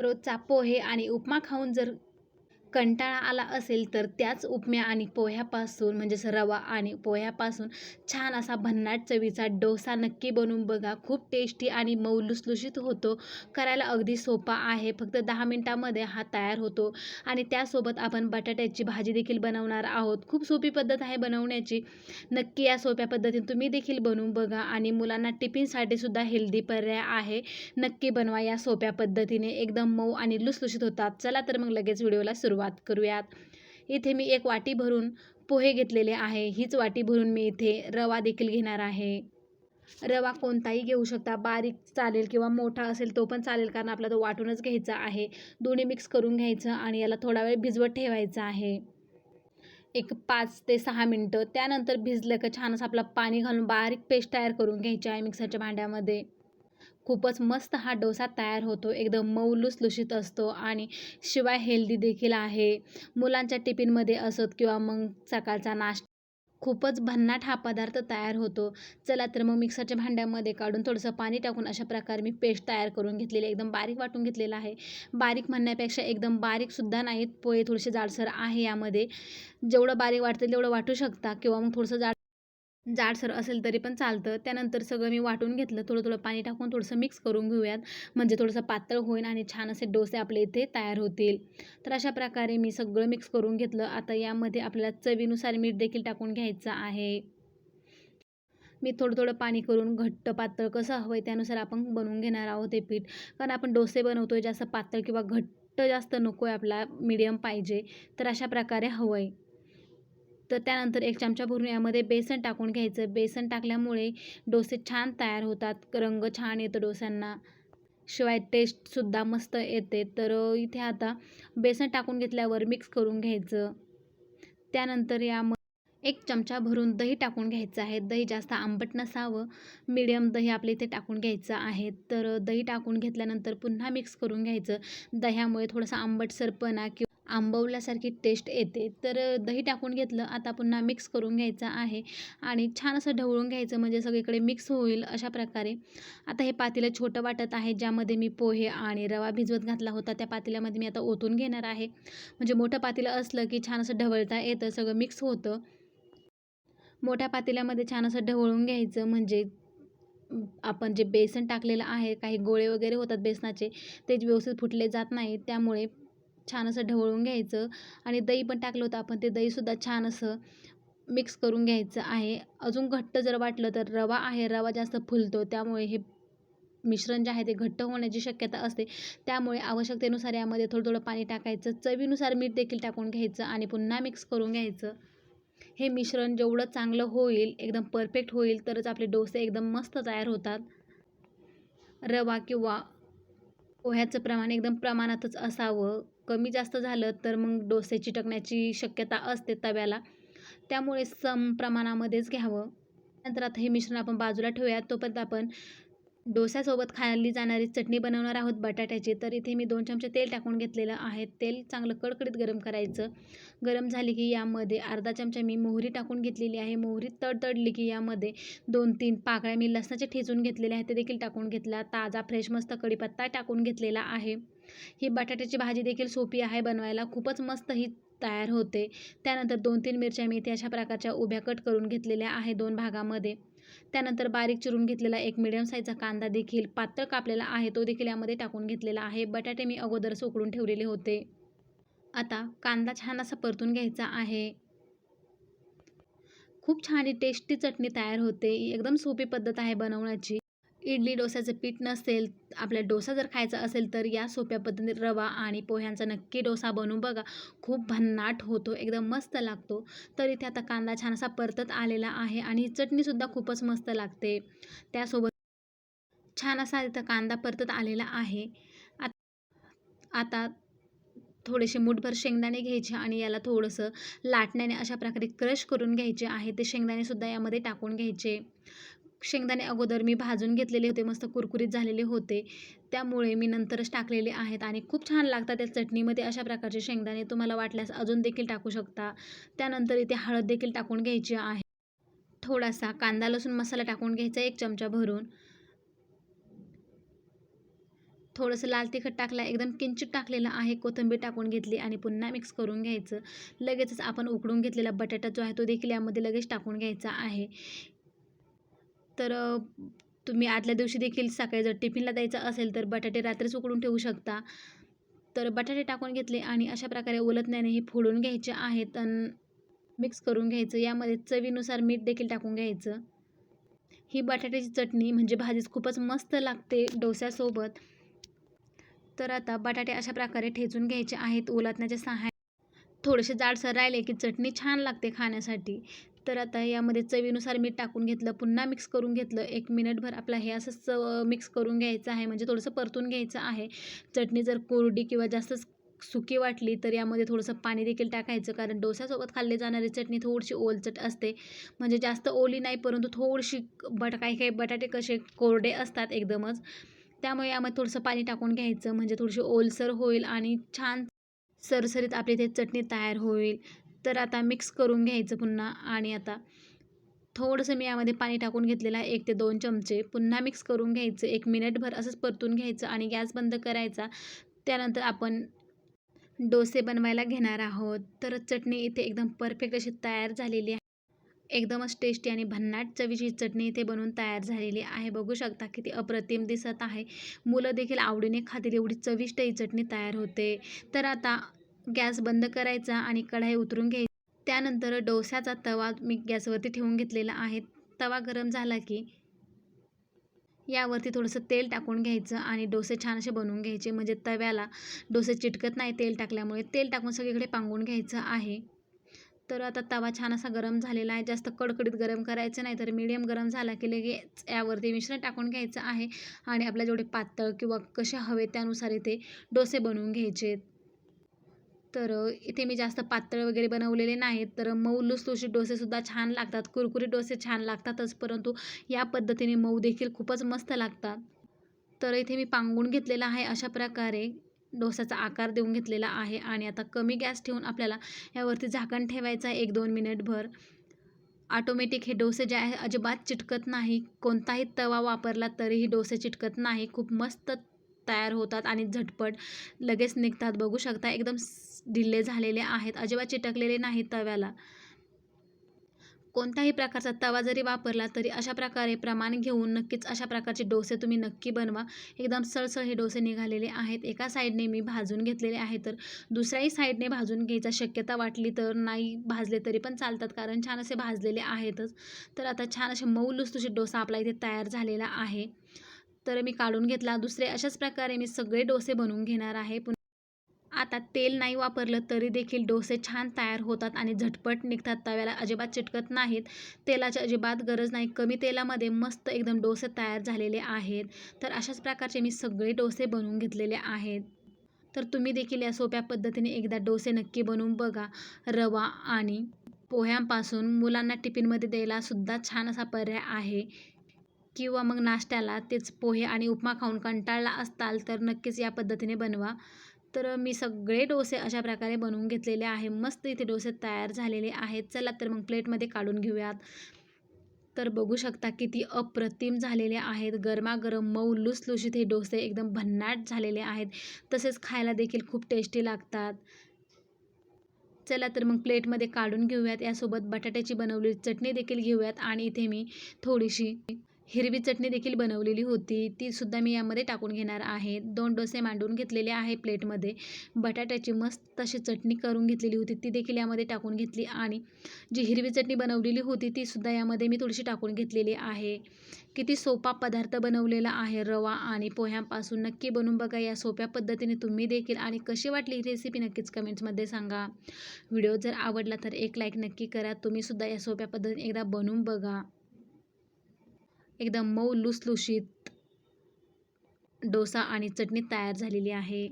रोजचा पोहे आणि उपमा खाऊन जर कंटाळा आला असेल तर त्याच उपम्या आणि पोह्यापासून म्हणजेच रवा आणि पोह्यापासून छान असा भन्नाट चवीचा डोसा नक्की बनवून बघा. खूप टेस्टी आणि मऊ लुसलुशीत होतो. करायला अगदी सोपा आहे. फक्त दहा मिनटामध्ये हा तयार होतो. आणि त्यासोबत आपण बटाट्याची भाजी देखील बनवणार आहोत. खूप सोपी पद्धत आहे बनवण्याची. नक्की या सोप्या पद्धतीने तुम्ही देखील बनवून बघा. आणि मुलांना टिफिनसाठी सुद्धा हेल्दी पर्याय आहे. नक्की बनवा या सोप्या पद्धतीने. एकदम मऊ आणि लुसलुशीत होतात. चला तर मग लगेच व्हिडिओला सुरुवात करूयात. इथे मी एक वाटी भरून पोहे घेतलेले आहे. हीच वाटी भरून मी इथे रवा देखील घेणार आहे. रवा कोणताही घेऊ शकता. बारीक चालेल किंवा मोठा असेल तो पण चालेल कारण आपला तो वाटूनच घ्यायचा आहे. दोन्ही मिक्स करून घ्यायचं आणि याला थोडा वेळ भिजवत ठेवायचं आहे. एक पाच ते सहा मिनटं. त्यानंतर भिजलं का छान असं आपलं पाणी घालून बारीक पेस्ट तयार करून घ्यायची आहे मिक्सरच्या भांड्यामध्ये. खूपच मस्त हा डोसा तयार होतो. एकदम मऊ लुसलुशीत असतो आणि शिवाय हेल्दी देखील आहे. मुलांच्या टिफिनमध्ये असत किंवा मग सकाळचा नाश्ता खूपच भन्नाट हा पदार्थ तयार होतो. चला तर मग मिक्सरच्या भांड्यामध्ये काढून थोडंसं पाणी टाकून अशा प्रकारे मी पेस्ट तयार करून घेतलेली एकदम बारीक वाटून घेतलेला आहे. बारीक म्हणण्यापेक्षा एकदम बारीकसुद्धा नाहीत पोहे थोडेसे जाडसर आहे यामध्ये. जेवढं बारीक वाटतं तेवढं वाटू शकता किंवा मग थोडंसं जाड जाडसर असेल तरी पण चालतं. त्यानंतर सगळं मी वाटून घेतलं. थोडं थोडं पाणी टाकून थोडंसं मिक्स करून घेऊयात. म्हणजे थोडंसं पातळ होईल आणि छान असे डोसे आपले इथे तयार होतील. तर अशा प्रकारे मी सगळं मिक्स करून घेतलं. आता यामध्ये आपल्याला चवीनुसार मीठ देखील टाकून घ्यायचं आहे. मी थोडं थोडं पाणी करून घट्ट पातळ कसं हवं आहे त्यानुसार आपण बनवून घेणार आहोत ते पीठ. कारण आपण डोसे बनवतो आहे जास्त पातळ किंवा घट्ट जास्त नको आहे आपला मीडियम पाहिजे. तर अशा प्रकारे हवं आहे तर त्यानंतर एक चमचा भरून यामध्ये बेसन टाकून घ्यायचं. बेसन टाकल्यामुळे डोसे छान तयार होतात. रंग छान येतो डोस्यांना. शिवाय टेस्टसुद्धा मस्त येते. तर इथे आता बेसन टाकून घेतल्यावर मिक्स करून घ्यायचं. त्यानंतर यामध्ये एक चमचा भरून दही टाकून घ्यायचं आहे. दही जास्त आंबट नसावं. मिडियम दही आपल्या इथे टाकून घ्यायचं आहे. तर दही टाकून घेतल्यानंतर पुन्हा मिक्स करून घ्यायचं. दह्यामुळे थोडासा आंबटसरपणा किंवा आंबवल्यासारखी टेस्ट येते. तर दही टाकून घेतलं आता पुन्हा मिक्स करून घ्यायचं आहे. आणि छान असं ढवळून घ्यायचं म्हणजे सगळीकडे मिक्स होईल अशा प्रकारे. आता हे पातेलं छोटं वाटत आहे ज्यामध्ये मी पोहे आणि रवा भिजवत घातला होता त्या पातेल्यामध्ये मी आता ओतून घेणार आहे. म्हणजे मोठं पातेलं असलं की छान असं ढवळता येतं सगळं मिक्स होतं. मोठ्या पातेल्यामध्ये छान असं ढवळून घ्यायचं म्हणजे आपण जे बेसन टाकलेलं आहे काही गोळे वगैरे होतात बेसनाचे ते व्यवस्थित फुटले जात नाही. त्यामुळे छान असं ढवळून घ्यायचं. आणि दही पण टाकलं होतं आपण ते दहीसुद्धा छान असं मिक्स करून घ्यायचं आहे. अजून घट्ट जर वाटलं तर रवा आहे रवा जास्त फुलतो त्यामुळे हे मिश्रण जे आहे ते घट्ट होण्याची शक्यता असते. त्यामुळे आवश्यकतेनुसार यामध्ये थोडं थोडं पाणी टाकायचं. चवीनुसार मीठ देखील टाकून घ्यायचं आणि पुन्हा मिक्स करून घ्यायचं. हे मिश्रण जेवढं चांगलं होईल एकदम परफेक्ट होईल तरच आपले डोसे एकदम मस्त तयार होतात. रवा किंवा पोह्याचं प्रमाण एकदम प्रमाणातच असावं. कमी जास्त झालं तर मग डोसे चिटकण्याची शक्यता असते तव्याला. त्यामुळे सम प्रमाणामध्येच घ्यावं. नंतर आता हे मिश्रण आपण बाजूला ठेवूया. तोपर्यंत आपण डोस्यासोबत खाल्ली जाणारी चटणी बनवणार आहोत बटाट्याची. तर इथे मी दोन चमचे तेल टाकून घेतलेलं आहे. तेल चांगलं कडकडीत गरम करायचं. गरम झाली की यामध्ये अर्धा चमचा मी मोहरी टाकून घेतलेली आहे. मोहरी तडतडली की यामध्ये दोन तीन पाकळ्या मी लसणाचे ठेचून घेतलेले आहेत ते देखील टाकून घेतला. ताजा फ्रेश मस्त कढीपत्ता टाकून घेतलेला आहे. ही बटाट्याची भाजी देखील सोपी आहे बनवायला. खूपच मस्त ही तयार होते. त्यानंतर दोन तीन मिरच्या मी इथे अशा प्रकारच्या उभ्या कट करून घेतलेल्या आहे दोन भागामध्ये. त्यानंतर बारीक चिरून घेतलेला एक मिडियम साईजचा कांदा देखील पातळ कापलेला आहे. तो देखील यामध्ये टाकून घेतलेला आहे. बटाटे मी अगोदर सोकडून ठेवलेले होते. आता कांदा छान असा परतून घ्यायचा आहे. खूप छान टेस्टी चटणी तयार होते. एकदम सोपी पद्धत आहे बनवण्याची. इडली डोसाचं पीठ नसेल आपल्या डोसा जर खायचा असेल तर या सोप्या पद्धतीने रवा आणि पोह्यांचा नक्की डोसा बनवून बघा. खूप भन्नाट होतो एकदम मस्त लागतो. तर इथे आता कांदा छान असा परतत आलेला आहे आणि चटणीसुद्धा खूपच मस्त लागते. त्यासोबत छान असा इथं कांदा परतत आलेला आहे. आता थोडेसे मुठभर शेंगदाणे घ्यायचे आणि याला थोडंसं लाटण्याने अशा प्रकारे क्रश करून घ्यायचे आहे. ते शेंगदाणेसुद्धा यामध्ये टाकून घ्यायचे. शेंगदाणे अगोदर मी भाजून घेतलेले होते मस्त कुरकुरीत झालेले होते. त्यामुळे मी नंतरच टाकलेले आहेत आणि खूप छान लागतात त्या चटणीमध्ये अशा प्रकारचे शेंगदाणे. तुम्हाला वाटल्यास अजून देखील टाकू शकता. त्यानंतर इथे हळद देखील टाकून घ्यायची आहे. थोडासा कांदा लसूण मसाला टाकून घ्यायचा एक चमचा भरून. थोडंसं लाल तिखट टाकलं एकदम किंचित टाकलेलं आहे कोथिंबीर टाकून घेतली आणि पुन्हा मिक्स करून घ्यायचं. लगेचच आपण उकडून घेतलेला बटाटा जो आहे तो देखील यामध्ये लगेच टाकून घ्यायचा आहे. तर तुम्ही आदल्या दिवशी देखील सकाळी जर टिफिनला द्यायचा असेल तर बटाटे रात्रीच उकडून ठेवू शकता. तर बटाटे टाकून घेतले आणि अशा प्रकारे उलटण्याने हे फोडून घ्यायचे आहेत आणि मिक्स करून घ्यायचं. यामध्ये चवीनुसार मीठ देखील टाकून घ्यायचं. ही बटाट्याची चटणी म्हणजे भाजीच खूपच मस्त लागते डोस्यासोबत. तर आता बटाटे अशा प्रकारे ठेचून घ्यायचे आहेत. उलटण्याच्या सहाय्या थोडेसे जाडसर राहिले की चटणी छान लागते खाण्यासाठी. तर आता यामध्ये चवीनुसार मीठ टाकून घेतलं पुन्हा मिक्स करून घेतलं. एक मिनिटभर आपला हे असं चव मिक्स करून घ्यायचं आहे. म्हणजे थोडंसं परतून घ्यायचं आहे. चटणी जर कोरडी किंवा जास्त सुकी वाटली तर यामध्ये थोडंसं पाणी देखील टाकायचं. कारण डोसासोबत खाल्ली जाणारी चटणी थोडीशी ओलचट असते. म्हणजे जास्त ओली नाही परंतु थोडीशी बट काही काही बटाटे कसे कोरडे असतात एकदमच. त्यामुळे यामध्ये थोडंसं पाणी टाकून घ्यायचं. म्हणजे थोडीशी ओलसर होईल आणि छान सरसरीत आपली ते चटणी तयार होईल. तर आता मिक्स करून घ्यायचं पुन्हा आणि आता थोडंसं मी यामध्ये पाणी टाकून घेतलेलं आहे एक ते दोन चमचे. पुन्हा मिक्स करून घ्यायचं एक मिनिटभर असंच परतून घ्यायचं आणि गॅस बंद करायचा. त्यानंतर आपण डोसे बनवायला घेणार आहोत. तर चटणी इथे एकदम परफेक्ट अशी तयार झालेली आहे. एकदमच टेस्टी आणि भन्नाट चवीची चटणी इथे बनवून तयार झालेली आहे. बघू शकता किती अप्रतिम दिसत आहे. मुलं देखील आवडीने खातील एवढी चविष्ट ही चटणी तयार होते. तर आता गॅस बंद करायचा आणि कढाई उतरून घ्यायची. त्यानंतर डोस्याचा तवा मी गॅसवरती ठेवून घेतलेला आहे. तवा गरम झाला की यावरती थोडंसं तेल टाकून घ्यायचं आणि डोसे छान असे बनवून घ्यायचे. म्हणजे तव्याला डोसे चिटकत नाही तेल टाकल्यामुळे. तेल टाकून सगळीकडे पांगून घ्यायचं आहे. तर आता तवा छान असा गरम झालेला आहे. जास्त कडकडीत गरम करायचं नाही तर मीडियम गरम झाला की लगेच यावरती मिश्रण टाकून घ्यायचं आहे. आणि आपल्या जेवढे पातळ किंवा कसे हवे त्यानुसार इथे डोसे बनवून घ्यायचे. तर इथे मी जास्त पातळ वगैरे बनवलेले नाहीत. तर मऊ लुसलुशीत डोसेसुद्धा छान लागतात. कुरकुरीत डोसे छान लागतातच परंतु या पद्धतीने मऊ देखील खूपच मस्त लागतात. तर इथे मी पांगून घेतलेला आहे अशा प्रकारे. डोसाचा आकार देऊन घेतलेला आहे आणि आता कमी गॅस ठेवून आपल्याला यावरती झाकण ठेवायचं आहे एक दोन मिनिटभर. ऑटोमॅटिक हे डोसे जे आहे अजिबात चिटकत नाही. कोणताही तवा वापरला तरीही डोसे चिटकत नाही. खूप मस्त तयार होतात आणि झटपट लगेच निघतात. बघू शकता एकदम ढिल्ले झालेले आहेत अजिबात चिटकलेले नाहीत तव्याला. कोणत्याही प्रकारचा तवा जरी वापरला तरी अशा प्रकारे प्रमाण घेऊन नक्कीच अशा प्रकारचे डोसे तुम्ही नक्की बनवा. एकदम सळसळ हे डोसे निघालेले आहेत. एका साईडने मी भाजून घेतलेले आहे तर दुसऱ्याही साईडने भाजून घ्यायचा शक्यता वाटली तर नाही भाजले तरी पण चालतात कारण छान असे भाजलेले आहेतच. तर आता छान असे मऊ लुसलुशीत डोसा आपला इथे तयार झालेला आहे. तर मी काढून घेतला. दुसरे अशाच प्रकारे मी सगळे डोसे बनवून घेणार आहे. आता तेल नाही वापरलं तरी देखील डोसे छान तयार होतात आणि झटपट निघतात. तव्याला अजिबात चिटकत नाहीत. तेलाची अजिबात गरज नाही. कमी तेलामध्ये मस्त एकदम डोसे तयार झालेले आहेत. तर अशाच प्रकारचे मी सगळे डोसे बनवून घेतलेले आहेत. तर तुम्ही देखील या सोप्या पद्धतीने एकदा डोसे नक्की बनवून बघा. रवा आणि पोह्यांपासून मुलांना टिफिनमध्ये द्यायला सुद्धा छान असा पर्याय आहे. किंवा मग नाश्त्याला तेच पोहे आणि उपमा खाऊन कंटाळला असताल तर नक्कीच या पद्धतीने बनवा. तर मी सगळे डोसे अशा प्रकारे बनवून घेतलेले आहे. मस्त इथे डोसे तयार झालेले आहेत. चला तर मग प्लेटमध्ये काढून घेऊयात. तर बघू शकता किती अप्रतिम झालेले आहेत. गरमागरम मऊ लुसलुशीत हे डोसे एकदम भन्नाट झालेले आहेत. तसेच खायला देखील खूप टेस्टी लागतात. चला तर मग प्लेटमध्ये काढून घेऊयात. यासोबत बटाट्याची बनवलेली चटणी देखील घेऊयात. आणि इथे मी थोडीशी हिरवी चटणी देखील बनवलेली होती. ती सुद्धा मी यामध्ये टाकून घेणार आहे. दोन डोसे मांडून घेतलेले आहे प्लेटमध्ये. बटाट्याची मस्त अशी चटणी करून घेतलेली होती. ती देखील यामध्ये टाकून घेतली आणि जी हिरवी चटणी बनवलेली होती ती सुद्धा यामध्ये मी थोडीशी टाकून घेतलेली आहे. किती सोपा पदार्थ बनवलेला आहे रवा आणि पोह्यांपासून नक्की बनवून बघा. या सोप्या पद्धतीने तुम्ही देखील आणि कशी वाटली ही रेसिपी नक्कीच कमेंट्समध्ये सांगा. व्हिडिओ जर आवडला तर एक लाईक नक्की करा. तुम्हीसुद्धा या सोप्या पद्धतीने एकदा बनवून बघा. एकदम मऊ लुसलुशीत डोसा आणि चटणी तयार झालेली आहे.